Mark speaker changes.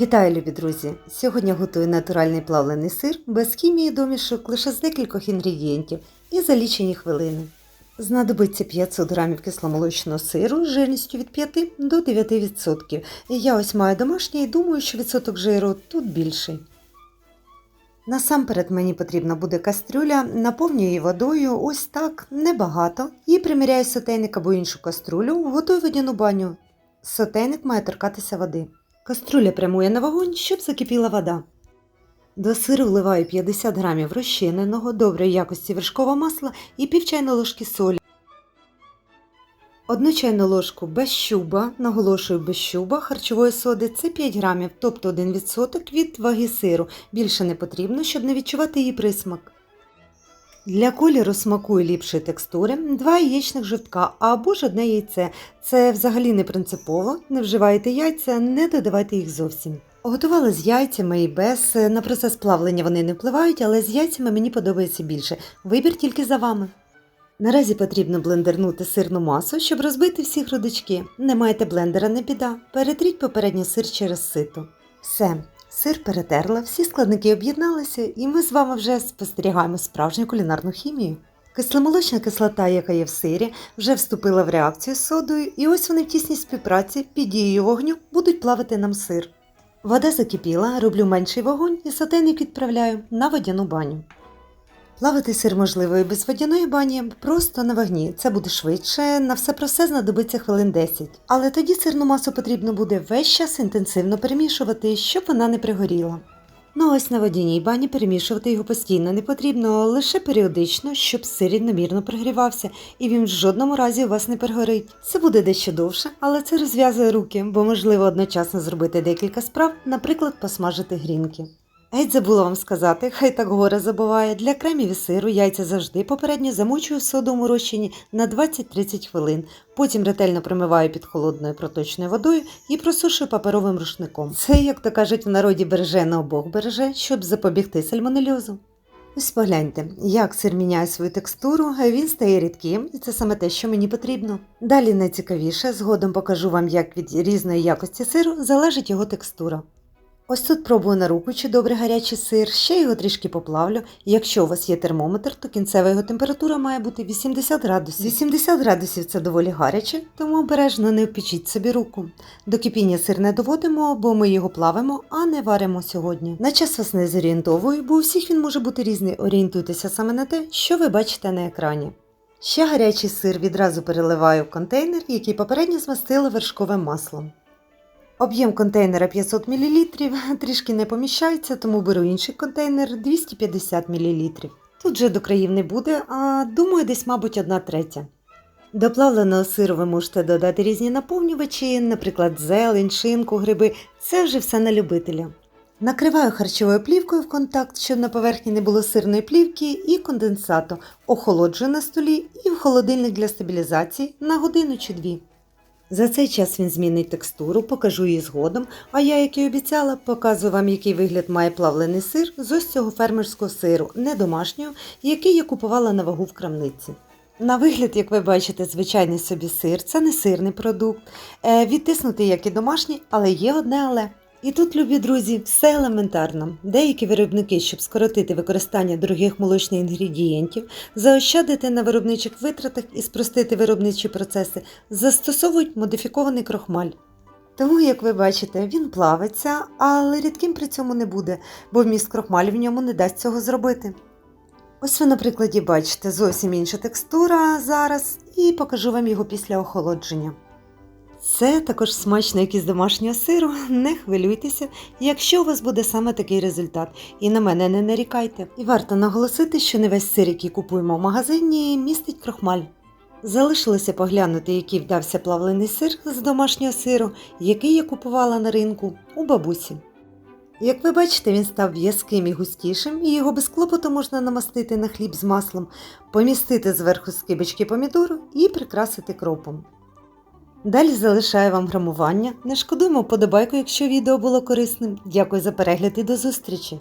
Speaker 1: Вітаю, любі друзі! Сьогодні готую натуральний плавлений сир без хімії домішок лише з декількох інгредієнтів і за лічені хвилини. Знадобиться 500 г кисломолочного сиру з жирністю від 5 до 9%. Я ось маю домашній і думаю, що відсоток жиру тут більший. Насамперед мені потрібна буде кастрюля, наповнюю її водою ось так, небагато, і приміряю сотейник або іншу каструлю, готую водяну баню. Сотейник має торкатися води. Каструля прямує на вогонь, щоб закипіла вода. До сиру вливаю 50 грамів розчиненого, доброї якості вершкового масла і пів чайної ложки солі. Одну чайну ложку без щуба, наголошую без щуба, харчової соди це 5 грамів, тобто 1% від ваги сиру. Більше не потрібно, щоб не відчувати її присмак. Для кольору смаку і ліпшої текстури два яєчних жовтка або ж одне яйце. Це взагалі не принципово. Не вживайте яйця, не додавайте їх зовсім. Готувала з яйцями і без. На процес плавлення вони не впливають, але з яйцями мені подобається більше. Вибір тільки за вами. Наразі потрібно блендернути сирну масу, щоб розбити всі грудочки. Не маєте блендера, не біда. Перетріть попередньо сир через сито. Все, сир перетерла, всі складники об'єдналися, і ми з вами вже спостерігаємо справжню кулінарну хімію. Кисломолочна кислота, яка є в сирі, вже вступила в реакцію з содою, і ось вони в тісній співпраці під дією вогню будуть плавити нам сир. Вода закипіла, роблю менший вогонь і сотейник відправляю на водяну баню. Плавати сир можливо і без водяної бані, просто на вогні. Це буде швидше, на все про все знадобиться хвилин 10. Але тоді сирну масу потрібно буде весь час інтенсивно перемішувати, щоб вона не пригоріла. Ну ось на водяній бані перемішувати його постійно не потрібно, лише періодично, щоб сир рівномірно прогрівався, і він в жодному разі у вас не перегорить. Це буде дещо довше, але це розв'язує руки, бо можливо одночасно зробити декілька справ, наприклад, посмажити грінки. Геть забула вам сказати, хай так горе забуває. Для кремів і сиру яйця завжди попередньо замочую в содовому розчині на 20-30 хвилин. Потім ретельно промиваю під холодною проточною водою і просушую паперовим рушником. Це, як то кажуть, в народі береже на обох береже, щоб запобігти сальмонельозу. Ось погляньте, як сир міняє свою текстуру, він стає рідким, і це саме те, що мені потрібно. Далі найцікавіше, згодом покажу вам, як від різної якості сиру залежить його текстура. Ось тут пробую на руку, чи добре гарячий сир, ще його трішки поплавлю. Якщо у вас є термометр, то кінцева його температура має бути 80 градусів. 80 градусів це доволі гаряче, тому обережно не впічіть собі руку. До кипіння сир не доводимо, бо ми його плавимо, а не варимо сьогодні. На час вас не зорієнтовую, бо у всіх він може бути різний. Орієнтуйтеся саме на те, що ви бачите на екрані. Ще гарячий сир відразу переливаю в контейнер, який попередньо змастила вершковим маслом. Об'єм контейнера 500 мл, трішки не поміщається, тому беру інший контейнер 250 мл. Тут же до країв не буде, а думаю, десь, мабуть, одна третя. До плавленого сиру ви можете додати різні наповнювачі, наприклад, зелень, шинку, гриби. Це вже все на любителя. Накриваю харчовою плівкою в контакт, щоб на поверхні не було сирної плівки і конденсату, охолоджую на столі і в холодильник для стабілізації на годину чи дві. За цей час він змінить текстуру, покажу її згодом, а я, як і обіцяла, показую вам, який вигляд має плавлений сир з ось цього фермерського сиру, не домашнього, який я купувала на вагу в крамниці. На вигляд, як ви бачите, звичайний собі сир, це не сирний продукт. Е, відтиснутий, як і домашній, але є одне але. І тут, любі друзі, все елементарно. Деякі виробники, щоб скоротити використання дорогих молочних інгредієнтів, заощадити на виробничих витратах і спростити виробничі процеси, застосовують модифікований крохмаль. Тому, як ви бачите, він плавиться, але рідким при цьому не буде, бо вміст крохмалю в ньому не дасть цього зробити. Ось ви на прикладі бачите зовсім інша текстура зараз, і покажу вам його після охолодження. Це також смачно, як із домашнього сиру. Не хвилюйтеся, якщо у вас буде саме такий результат, і на мене не нарікайте. І варто наголосити, що не весь сир, який купуємо в магазині, містить крохмаль. Залишилося поглянути, який вдався плавлений сир з домашнього сиру, який я купувала на ринку у бабусі. Як ви бачите, він став в'язким і густішим, і його без клопоту можна намастити на хліб з маслом, помістити зверху скибочки помідору і прикрасити кропом. Далі залишаю вам грамування. Не шкодуємо подобайку, якщо відео було корисним. Дякую за перегляд і до зустрічі!